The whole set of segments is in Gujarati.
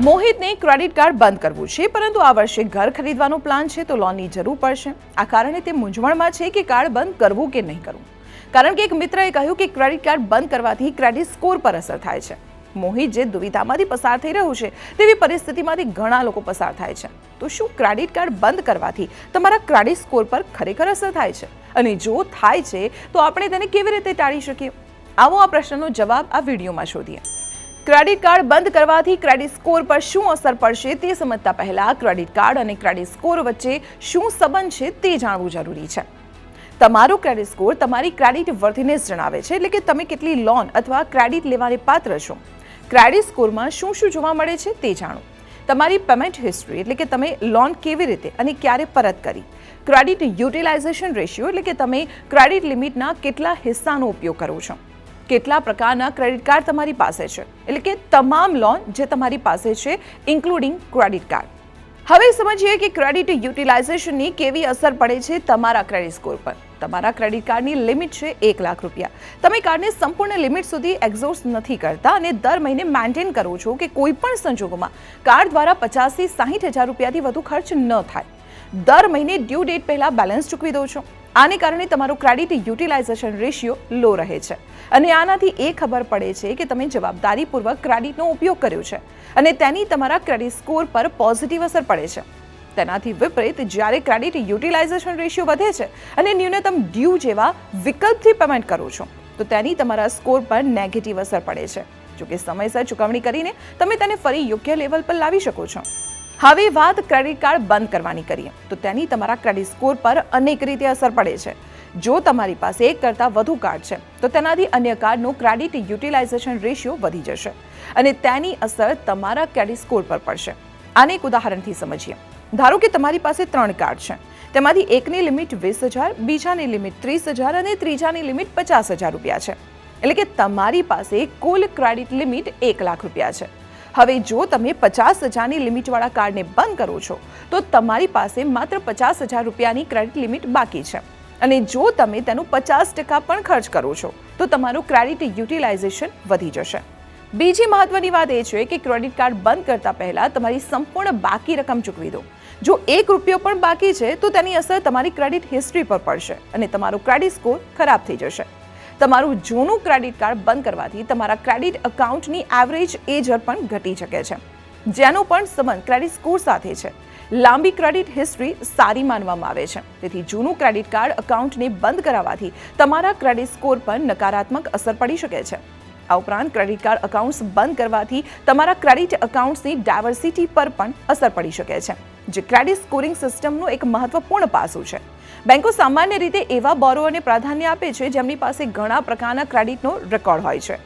ક્રેડિટ કાર્ડ બંધ કરવું છે, પરંતુ આ વર્ષે ઘર ખરીદવાનો પ્લાન છે તો લોનની જરૂર પડશે. આ કારણે તે મૂંઝવણમાં છે કે કાર્ડ બંધ કરવું કે નહીં કરવું. કારણ કે એક મિત્રએ કહ્યું કે ક્રેડિટ કાર્ડ બંધ કરવાથી ક્રેડિટ સ્કોર પર અસર થાય છે. મોહિત જે દુવિધામાંથી પસાર થઈ રહ્યું છે, તેવી પરિસ્થિતિમાંથી ઘણા લોકો પસાર થાય છે. તો શું ક્રેડિટ કાર્ડ બંધ કરવાથી તમારા ક્રેડિટ સ્કોર પર ખરેખર અસર થાય છે? અને જો થાય છે, તો આપણે તેને કેવી રીતે ટાળી શકીએ? આવો આ પ્રશ્નનો જવાબ આ વિડીયોમાં શોધીએ. ક્રેડિટ કાર્ડ બંધ કરવાથી ક્રેડિટ સ્કોર પર શું અસર પડશે તે સમજતા પહેલા ક્રેડિટ કાર્ડ અને ક્રેડિટ સ્કોર વચ્ચે શું સંબંધ છે તે જાણવું જરૂરી છે. તમારો ક્રેડિટ સ્કોર તમારી ક્રેડિટ વર્થીનેસ જણાવે છે એટલે કે તમે કેટલી લોન અથવા ક્રેડિટ લેવાને પાત્ર છો. ક્રેડિટ સ્કોરમાં શું શું જોવા મળે છે તે જાણો. તમારી પેમેન્ટ હિસ્ટ્રી એટલે કે તમે લોન કેવી રીતે અને ક્યારે પરત કરી. ક્રેડિટ યુટિલાઇઝેશન રેશિયો એટલે કે તમે ક્રેડિટ લિમિટના કેટલા હિસ્સાનો ઉપયોગ કરો છો. કેટલા પ્રકારના ક્રેડિટ કાર્ડ તમારી પાસે છે? એટલે કે તમામ લોન જે તમારી પાસે છે ઇન્ક્લુડિંગ ક્રેડિટ કાર્ડ હવે સમજીએ કે ક્રેડિટ યુટિલાઇઝેશનની કેવી અસર પડે છે તમારા ક્રેડિટ સ્કોર પર. તમારા ક્રેડિટ કાર્ડની લિમિટ છે એક લાખ રૂપિયા. તમે કાર્ડને સંપૂર્ણ લિમિટ સુધી એક્ઝોસ્ટ નથી કરતા અને દર મહિને મેન્ટેન કરો છો કે કોઈ પણ સંજોગોમાં કાર્ડ દ્વારા પચાસથી સાહીઠ હજાર રૂપિયાથી વધુ ખર્ચ ન થાય. દર મહિને ડ્યુ ડેટ પહેલાં બેલેન્સ ચૂકવી દો છો. આને કારણે તમારો ક્રેડિટ યુટિલાઇઝેશન રેશિયો લો રહે છે. અને આનાથી એ ખબર પડે છે કે તમે જવાબદારીપૂર્વક ક્રેડિટનો ઉપયોગ કર્યો છે અને તેની તમારા ક્રેડિટ સ્કોર પર પોઝિટિવ અસર પડે છે. તેનાથી વિપરીત, જ્યારે ક્રેડિટ યુટિલાઇઝેશન રેશિયો વધે છે અને ન્યૂનતમ ડ્યુ જેવા વિકલ્પથી પેમેન્ટ કરો છો, તો તેની તમારા સ્કોર પર નેગેટિવ અસર પડે છે. જોકે સમયસર ચૂકવણી કરીને તમે તેને ફરી યોગ્ય લેવલ પર લાવી શકો છો. હવે વાત ક્રેડિટ કાર્ડ બંધ કરવાની કરીએ. તો તેની તમારા ક્રેડિટ સ્કોર પર અનેક રીતે અસર પડે છે. જો તમારી પાસે એક કરતાં વધુ કાર્ડ છે, તો તેનાથી અન્ય કાર્ડનો ક્રેડિટ યુટિલાઇઝેશન રેશિયો વધી જશે અને તેની અસર તમારા ક્રેડિટ સ્કોર પર પડશે. આને એક ઉદાહરણથી સમજીએ. ધારો કે તમારી પાસે ત્રણ કાર્ડ છે, તેમાંથી એકની લિમિટ વીસ હજાર, બીજાની લિમિટ ત્રીસ હજાર અને ત્રીજાની લિમિટ પચાસ હજાર રૂપિયા છે. એટલે કે તમારી પાસે કુલ ક્રેડિટ લિમિટ એક લાખ રૂપિયા છે. હવે જો તમે પચાસ હજારની લિમિટવાળા કાર્ડને બંધ કરો છો, તો તમારી પાસે માત્ર પચાસ હજાર રૂપિયાની ક્રેડિટ લિમિટ બાકી છે. અને જો તમે તેનું પચાસ ટકા પણ ખર્ચ કરો છો, તો તમારું ક્રેડિટ યુટિલાઇઝેશન વધી જશે. બીજી મહત્વની વાત એ છે કે ક્રેડિટ કાર્ડ બંધ કરતા પહેલા તમારી સંપૂર્ણ બાકી રકમ ચૂકવી દો. જો એક રૂપિયો પણ બાકી છે, તો તેની અસર તમારી ક્રેડિટ હિસ્ટ્રી પર પડશે અને તમારો ક્રેડિટ સ્કોર ખરાબ થઈ જશે. તમારું જૂનું ક્રેડિટ કાર્ડ બંધ કરવાથી તમારા ક્રેડિટ એકાઉન્ટની એવરેજ એજર પણ ઘટી શકે છે. જેનો પણ સંબંધ ક્રેડિટ સ્કોર સાથે છે. લાંબી ક્રેડિટ હિસ્ટ્રી સારી માનવામાં આવે છે. તેથી જૂનું ક્રેડિટ કાર્ડ એકાઉન્ટને બંધ કરાવવાથી તમારા ક્રેડિટ સ્કોર પર નકારાત્મક અસર પડી શકે છે. આ ઉપરાંત ક્રેડિટ કાર્ડ એકાઉન્ટ્સ બંધ કરવાથી તમારા ક્રેડિટ એકાઉન્ટ્સની ડાયવર્સિટી પર પણ અસર પડી શકે છે. જે ક્રેડિટ સ્કોરિંગ સિસ્ટમનું એક મહત્વપૂર્ણ પાસું છે. બેંકો સામાન્ય રીતે એવા બોરોઅરને પ્રાધાન્ય આપે છે જેમની પાસે ઘણા પ્રકારના ક્રેડિટનો રેકોર્ડ હોય છે.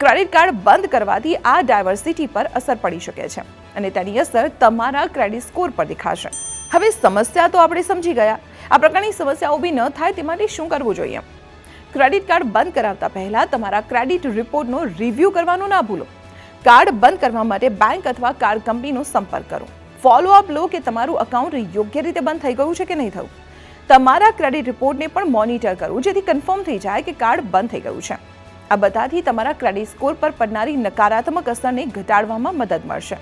ક્રેડિટ કાર્ડ બંધ કરવાથી આ ડાયવર્સિટી પર અસર પડી શકે છે અને તેની અસર તમારા ક્રેડિટ સ્કોર પર દેખાશે. હવે સમસ્યા તો આપણે સમજી ગયા. આ પ્રકારની સમસ્યા ઊભી ન થાય તે માટે શું કરવું જોઈએ? ક્રેડિટ કાર્ડ બંધ કરાવતા પહેલાં તમારા ક્રેડિટ રિપોર્ટનો રિવ્યૂ કરવાનું ના ભૂલો. કાર્ડ બંધ કરવા માટે બેંક અથવા કાર્ડ કંપનીનો સંપર્ક કરો. ફોલો અપ લો કે તમારું અકાઉન્ટ યોગ્ય રીતે બંધ થઈ ગયું છે કે નહીં થયું? તમારા ક્રેડિટ રિપોર્ટને પણ મોનિટર કરવું જેથી કન્ફર્મ થઈ જાય કે કાર્ડ બંધ થઈ ગયું છે. આ બધાથી તમારા ક્રેડિટ સ્કોર પર પડનારી નકારાત્મક અસરને ઘટાડવામાં મદદ મળશે.